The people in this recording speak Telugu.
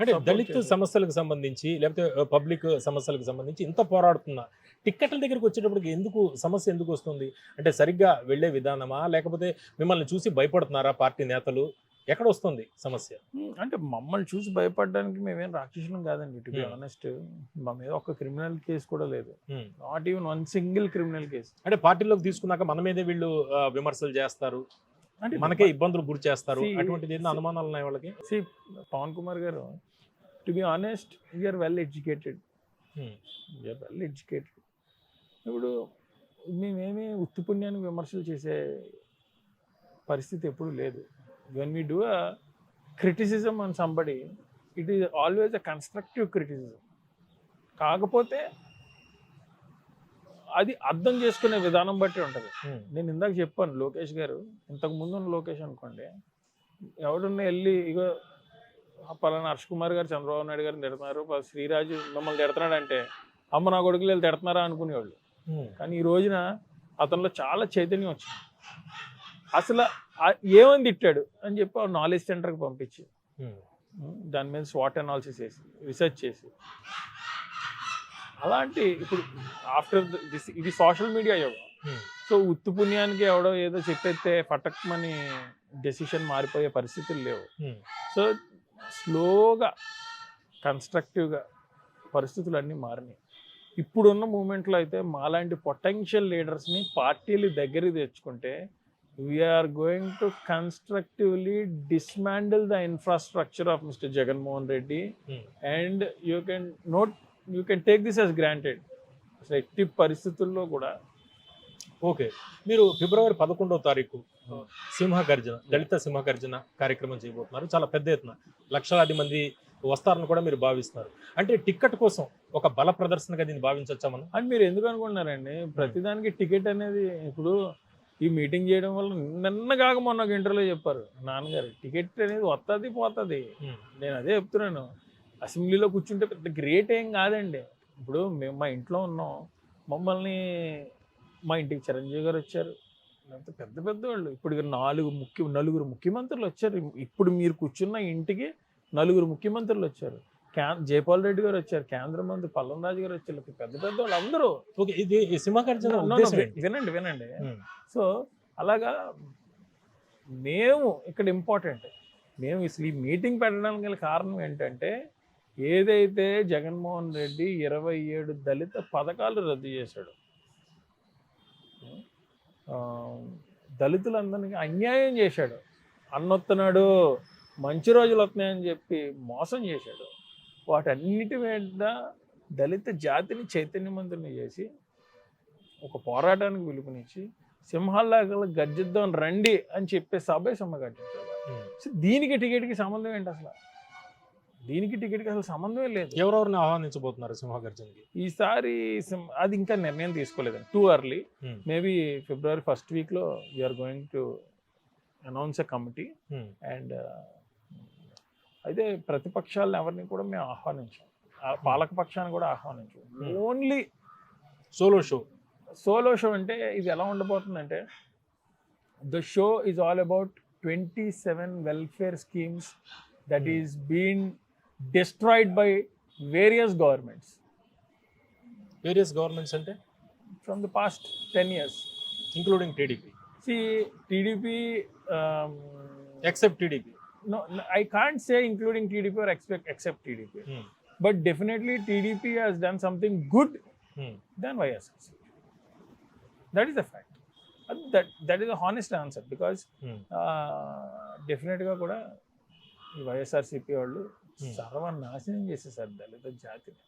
అంటే దళిత. సమస్యలకు సంబంధించి లేకపోతే పబ్లిక్ సమస్యలకు సంబంధించి ఇంత పోరాడుతున్న. టిక్కెట్ల దగ్గరికి వచ్చేటప్పటికి ఎందుకు సమస్య ఎందుకు వస్తుంది? అంటే సరిగ్గా వెళ్ళే విధానమా? లేకపోతే మిమ్మల్ని చూసి భయపడుతున్నారా పార్టీ నేతలు? ఎక్కడ వస్తుంది సమస్య? అంటే మమ్మల్ని చూసి భయపడడానికి మేమేం రాక్షసులం కాదండి టు బి. ఆనెస్ట్ మా మీద ఒక క్రిమినల్ కేసు కూడా లేదు. Not even one single criminal case అంటే పార్టీలోకి తీసుకున్నాక మన మీదే వీళ్ళు విమర్శలు చేస్తారు. అంటే మనకే ఇబ్బందులు గురి చేస్తారు. అటువంటిది అనుమానాలు ఉన్నాయి వాళ్ళకి? పవన్ కుమార్ గారు to be honest we're well educated. We're well educated ఇప్పుడు మేమేమి ఉత్తి పుణ్యానికి విమర్శలు చేసే పరిస్థితి ఎప్పుడు లేదు. When we do a criticism on somebody it is always a constructive criticism కాకపోతే అది అర్థం చేసుకునే విధానం బట్టి ఉంటుంది. నేను ఇందాక చెప్పాను లోకేష్ గారు ఇంతకు ముందు లోకేష్ అనుకోండి ఎవడున్నా వెళ్ళి ఇగో పలానా హర్ష్ కుమార్ గారు చంద్రబాబు నాయుడు గారిని తిడుతున్నారు ప- శ్రీరాజు మిమ్మల్ని తిడుతున్నాడు అంటే అమ్మ నా కొడుకులు వెళ్ళి తిడుతున్నారా అనుకునేవాళ్ళు. కానీ ఈ రోజున అతనిలో చాలా చైతన్యం వచ్చింది అసలు ఏమని తిట్టాడు అని చెప్పి నాలెడ్జ్ సెంటర్కి పంపించి దాని మీద స్వాట్ అనాలిసిస్ చేసి రీసెర్చ్ చేసి అలాంటి ఇప్పుడు ఆఫ్టర్ దిస్ ఇది సోషల్ మీడియా యోగం. సో ఉత్తు పుణ్యానికి ఎవడో ఏదో చెప్పేస్తే పటక్మని డెసిషన్ మారిపోయే పరిస్థితులు లేవు. సో స్లోగా కన్స్ట్రక్టివ్గా పరిస్థితులు అన్నీ మారినాయి ఇప్పుడున్న మూమెంట్లో అయితే మాలాంటి పొటెన్షియల్ లీడర్స్ని పార్టీలు దగ్గరికి తెచ్చుకుంటే we're going to constructively dismantle the infrastructure of mister Jaganmohan Reddy. And you can note you can take this as granted అసలు ఎట్టి పరిస్థితుల్లో కూడా. ఓకే మీరు ఫిబ్రవరి పదకొండవ తారీఖు సింహ గర్జన దళిత సింహ గర్జన కార్యక్రమం చేయబోతున్నారు. చాలా పెద్ద ఎత్తున లక్షలాది మంది వస్తారని కూడా మీరు భావిస్తున్నారు. అంటే టిక్కెట్ కోసం ఒక బల ప్రదర్శనగా దీన్ని భావించవచ్చా మనం? అని మీరు ఎందుకు అనుకుంటున్నారండి? ప్రతిదానికి టికెట్ అనేది ఇప్పుడు ఈ మీటింగ్ చేయడం వల్ల నిన్న కాక మొన్న ఒక ఇంటర్వ్యూలో చెప్పారు. నాన్నగారు టికెట్ అనేది వస్తుంది పోతుంది. నేను అదే చెప్తున్నాను. అసెంబ్లీలో కూర్చుంటే పెద్ద గ్రేట్ ఏం కాదండి. ఇప్పుడు మేము మా ఇంట్లో ఉన్నాం. మమ్మల్ని మా ఇంటికి చిరంజీవి గారు వచ్చారు. లేకపోతే పెద్ద పెద్ద వాళ్ళు ఇప్పుడు నాలుగు ముఖ్య నలుగురు ముఖ్యమంత్రులు వచ్చారు. ఇప్పుడు మీరు కూర్చున్న ఇంటికి నలుగురు ముఖ్యమంత్రులు వచ్చారు. క్యా జయపాల్ రెడ్డి గారు వచ్చారు. కేంద్ర మంత్రి పల్లం రాజు గారు వచ్చారు. పెద్ద పెద్ద వాళ్ళు అందరూ. ఇది? వినండి వినండి. ఉమ్. సో అలాగా మేము ఇక్కడ ఇంపార్టెంట్ మేము అసలు ఈ మీటింగ్ పెట్టడానికి గల కారణం ఏంటంటే ఏదైతే జగన్మోహన్ రెడ్డి ఇరవై ఏడు దళిత పథకాలు రద్దు చేశాడు దళితులందరికీ అన్యాయం చేశాడు. అన్నొస్తున్నాడు మంచి రోజులు వస్తున్నాయని చెప్పి మోసం చేశాడు. వాటన్నిటి మీద దళిత జాతిని చైతన్యవంతుని చేసి ఒక పోరాటానికి పిలుపునిచ్చి సింహాల్లాగా గర్జిద్దాం రండి అని చెప్పే సభే సమ్మ దీనికి టికెట్కి సంబంధం ఏంటి అసలు? దీనికి టికెట్కి అసలు సంబంధమే లేదు ఎవరెవరిని ఆహ్వానించబోతున్నారు సింహ గర్జనకి ఈసారి అది ఇంకా నిర్ణయం తీసుకోలేదండి too early. Maybe February first వీక్లో we're going to announce a committee. And అయితే ప్రతిపక్షాలను ఎవరిని కూడా మేము ఆహ్వానించాం పాలక పక్షాన్ని కూడా ఆహ్వానించాం. Only solo show solo show అంటే ఇది ఎలా ఉండబోతుందంటే the show is all about twenty seven welfare schemes that. Is been destroyed by various governments various governments అంటే from the past ten years including TDP C TDP except TDP no, no, I can't say including TDP or expect except TDP, but definitely TDP has done something good than YSRC. That is a fact. That that is a honest answer because డెఫినెట్గా కూడా ఈ వైఎస్ఆర్సీపీ వాళ్ళు సర్వనాశనం చేసేసారు దళిత జాతిని.